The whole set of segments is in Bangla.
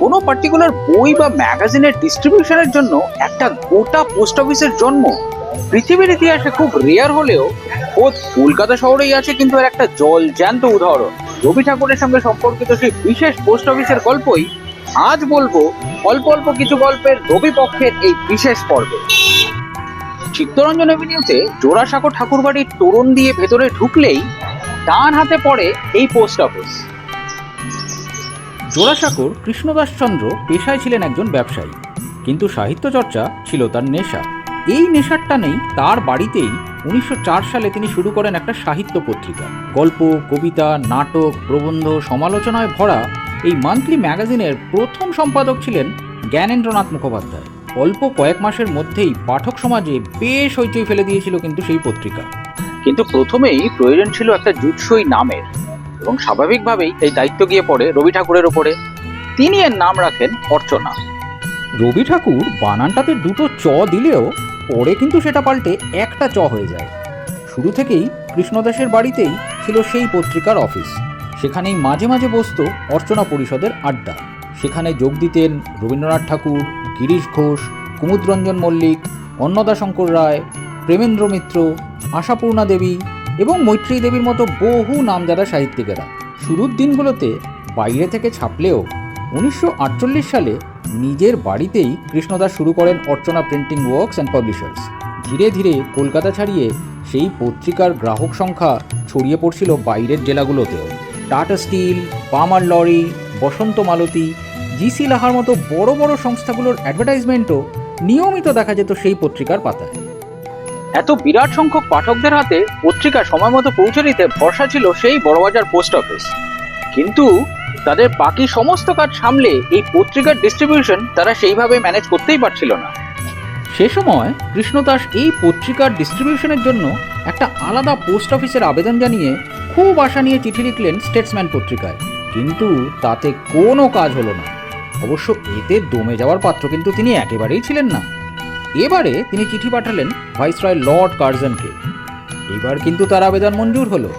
কোনো পার্টিকুলার বই বা ম্যাগাজিনের ডিস্ট্রিবিউশনের জন্য একটা গোটা পোস্ট অফিসের জন্ম পৃথিবীর ইতিহাসে খুব রেয়ার হলেও বোধ কলকাতা শহরেই আছে, কিন্তু এর একটা জল জ্যান্ত উদাহরণ। রবি ঠাকুরের সঙ্গে সম্পর্কিত সেই বিশেষ পোস্ট অফিসের গল্পই আজ বলব অল্প অল্প কিছু গল্পের রবি পক্ষের এই বিশেষ পর্বে। চিত্তরঞ্জন এভিনিউতে জোড়াসাঁকো ঠাকুরবাড়ির তোরণ দিয়ে ভেতরে ঢুকলেই ডান হাতে পড়ে এই পোস্ট অফিস জোড়াসাঁকোর কৃষ্ণদাসচন্দ্র পেশায় ছিলেন একজন ব্যবসায়ী, কিন্তু সাহিত্য চর্চা ছিল তার নেশা। এই নেশার টানেই তার বাড়িতেই উনিশশো চার সালে তিনি শুরু করেন একটা সাহিত্য পত্রিকা। গল্প, কবিতা, নাটক, প্রবন্ধ, সমালোচনায় ভরা এই মান্থলি ম্যাগাজিনের প্রথম সম্পাদক ছিলেন জ্ঞানেন্দ্রনাথ মুখোপাধ্যায়। অল্প কয়েক মাসের মধ্যেই পাঠক সমাজে বেশ হইচই ফেলে দিয়েছিল কিন্তু সেই পত্রিকা। কিন্তু প্রথমেই প্রয়োজন ছিল একটা জুৎসই নামের। এবং স্বাভাবিকভাবেই এই দায়িত্ব গিয়ে পড়ে রবি ঠাকুরের ওপরে তিনি এর নাম রাখেন অর্চনা। রবি ঠাকুর বানানটাতে দুটো চ দিলেও পরে কিন্তু সেটা পাল্টে একটা চ হয়ে যায়। শুরু থেকেই কৃষ্ণদাসের বাড়িতেই ছিল সেই পত্রিকার অফিস। সেখানেই মাঝে মাঝে বসত অর্চনা পরিষদের আড্ডা। সেখানে যোগ দিতেন রবীন্দ্রনাথ ঠাকুর, গিরিশ ঘোষ, কুমুদরঞ্জন মল্লিক, অন্নদাশঙ্কর রায়, প্রেমেন্দ্র মিত্র, আশাপূর্ণা দেবী এবং মৈত্রী দেবীর মতো বহু নামজাদা সাহিত্যিকেরা। শুরুর দিনগুলোতে বাইরে থেকে ছাপলেও উনিশশো আটচল্লিশ সালে নিজের বাড়িতেই কৃষ্ণদাস শুরু করেন Archana printing works and publishers. ধীরে ধীরে কলকাতা ছাড়িয়ে সেই পত্রিকার গ্রাহক সংখ্যা ছড়িয়ে পড়ছিল বাইরের জেলাগুলোতেও। Tata Steel Balmer Lawrie, Basanta Malati GC লাহার মতো বড় বড় সংস্থাগুলোর অ্যাডভার্টাইজমেন্টও নিয়মিত দেখা যেত সেই পত্রিকার পাতায়। এত বিরাট সংখ্যক পাঠকদের হাতে পত্রিকা সময় মতো পৌঁছে দিতে ভরসা ছিল সেই বড়বাজার পোস্ট অফিস। কিন্তু তাদের বাকি সমস্ত কাজ সামলে এই পত্রিকার ডিস্ট্রিবিউশন তারা সেইভাবে ম্যানেজ করতেই পারছিল না। সে সময় কৃষ্ণদাস এই পত্রিকার ডিস্ট্রিবিউশনের জন্য একটা আলাদা পোস্ট অফিসের আবেদন জানিয়ে খুব আশা নিয়ে চিঠি লিখলেন স্টেটসম্যান পত্রিকায়। কিন্তু তাতে কোনো কাজ হলো না। অবশ্য এতে দমে যাওয়ার পাত্র কিন্তু তিনি একেবারেই ছিলেন না। এবারে তিনি চিঠি পাঠালেন ভাইসরয় লর্ড কার্জনকে। এবার কিন্তু তার আবেদন মঞ্জুর হলো।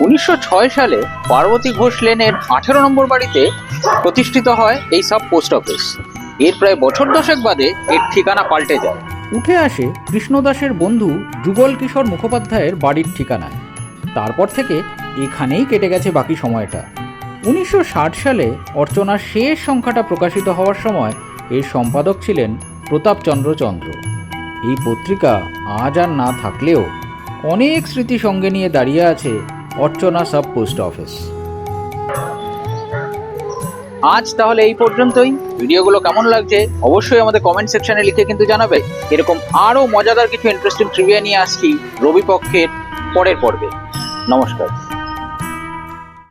উনিশশো সালে পার্বতী ঘোষ লেনের আঠেরো নম্বর বাড়িতে প্রতিষ্ঠিত হয় এই সব পোস্ট অফিস। এর প্রায় বছর দশেক বাদে এর ঠিকানা পাল্টে যায়। উঠে আসে কৃষ্ণদাসের বন্ধু যুগল কিশোর মুখোপাধ্যায়ের বাড়ির ঠিকানায়। তারপর থেকে এখানেই কেটে গেছে বাকি সময়টা। উনিশশো ষাট সালে অর্চনার শেষ সংখ্যাটা প্রকাশিত হওয়ার সময় এর সম্পাদক ছিলেন প্রতাপচন্দ্র চন্দ্র। এই পত্রিকা আজ আর না থাকলেও অনেক স্মৃতি সঙ্গে নিয়ে দাঁড়িয়ে আছে অর্চনা সাব পোস্ট অফিস। আজ তাহলে এই পর্যন্তই। ভিডিওগুলো কেমন লাগছে অবশ্যই আমাদের কমেন্ট সেকশনে লিখে কিন্তু জানাবে। এরকম আরও মজাদার কিছু ইন্টারেস্টিং ট্রিভিয়া নিয়ে আসছি রবি পক্ষের পরের পর্বে। নমস্কার।